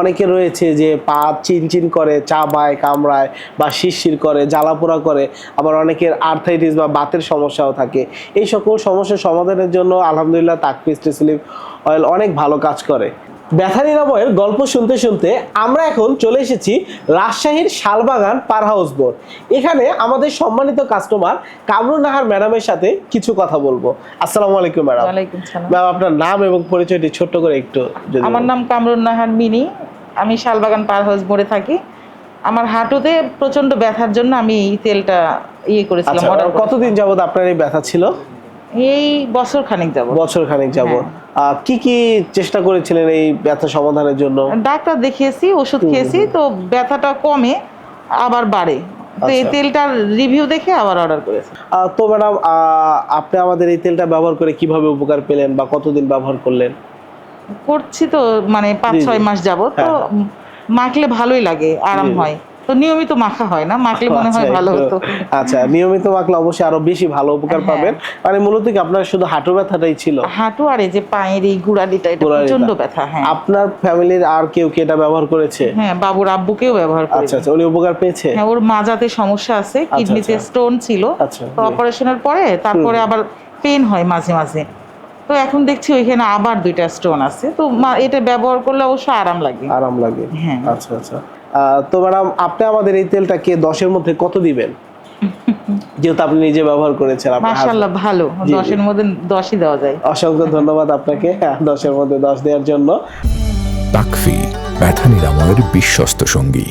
অনেকে রয়েছে যে পা চিনচিন করে চাবায় কামড়ায় বা শিরশির করে, জ্বালাপোড়া করে। আবার অনেকের আর্থাইটিস বা বাতের সমস্যাও থাকে। এই সকল সমস্যার সমাধানের জন্য আলহামদুলিল্লাহ স্লিপ অয়েল অনেক ভালো কাজ করে। ব্যথা নিরাময়ের গল্প শুনতে শুনতে আমরা এখন চলে এসেছি রাজশাহীর শালবাগান পার হাউস বোর্ড। এখানে আমাদের সম্মানিত কাস্টমার কামরুন নাহার ম্যাডামের সাথে কিছু কথা বলব। আসসালামু আলাইকুম ম্যাডাম। ম্যাম আপনার নাম এবং পরিচয়টি ছোট্ট করে একটু যদি আমার নাম কামরুন নাহার মিনি। আমি শালবাগান পার হাউস মোড়ে থাকি। আমার হাঁটুতে প্রচণ্ড ব্যথার জন্য আমি এই তেলটা ইয়ে করেছিলাম আচ্ছা কতদিন যাবত আপনার এই ব্যথা ছিল? এই বছর খানিক যাব বছর খানিক হ্যাঁ। কি কি চেষ্টা করেছিলেন এই ব্যথা সমাধানের জন্য ডাক্তার দেখিয়েছি ওষুধ খেয়েছি তো ব্যথাটা কমে আবার বাড়ে তো এই আচ্ছা। তেলটার রিভিউ দেখে আবার অর্ডার করেছি তো ম্যাডাম আপনি আমাদের এই তেলটা ব্যবহার করে কীভাবে উপকার পেলেন বা কতদিন ব্যবহার করলেন করছি তো মানে পাঁচ। ছয় মাস যাব তো হ্যাঁ। মাখলে ভালোই লাগে আরাম। হয় তো নিয়মিত মাখা হয় না মাখলে মনে হয় আচ্ছা, ভালো হতো। আচ্ছা নিয়মিত মাখলে অবশ্যই আরও বেশি ভালো উপকার হ্যাঁ। পাবেন। মানে মূলত কি আপনার শুধু হাঁটু ব্যথাটাই ছিল? হাঁটু আর এই যে পায়ের এই গুড়ালিটা এটা প্রচণ্ড ব্যথা হ্যাঁ। আপনার ফ্যামিলির আর কেউ কি এটা ব্যবহার করেছে? হ্যাঁ বাবুর আব্বুকেও ব্যবহার করি আচ্ছা আচ্ছা উনি উপকার পেয়েছে? হ্যাঁ ওর মাজাতে সমস্যা আছে কিডনিতে আচ্ছা। স্টোন ছিল। আচ্ছা, তো অপারেশনের পরে তারপরে আবার পেন হয় মাঝে মাঝে। তো এখন দেখছি ওইখানে আবার দুইটা স্টোন আছে। তো এটা ব্যবহার করলে অবশ্য আরাম লাগে। আরাম লাগে। হ্যাঁ। আচ্ছা আচ্ছা। তো ম্যাডাম আপনি আমাদের এই তেলটাকে দশের মধ্যে কত দিবেন? যেহেতু আপনি নিজে ব্যবহার করেছেন আপনার ভালো। দশের মধ্যে দশই দেওয়া যায়। অসংখ্য ধন্যবাদ আপনাকে হ্যাঁ, দশের মধ্যে দশ দেওয়ার জন্য। তাকফি ব্যথা নিরাময়ের বিশ্বস্ত সঙ্গী।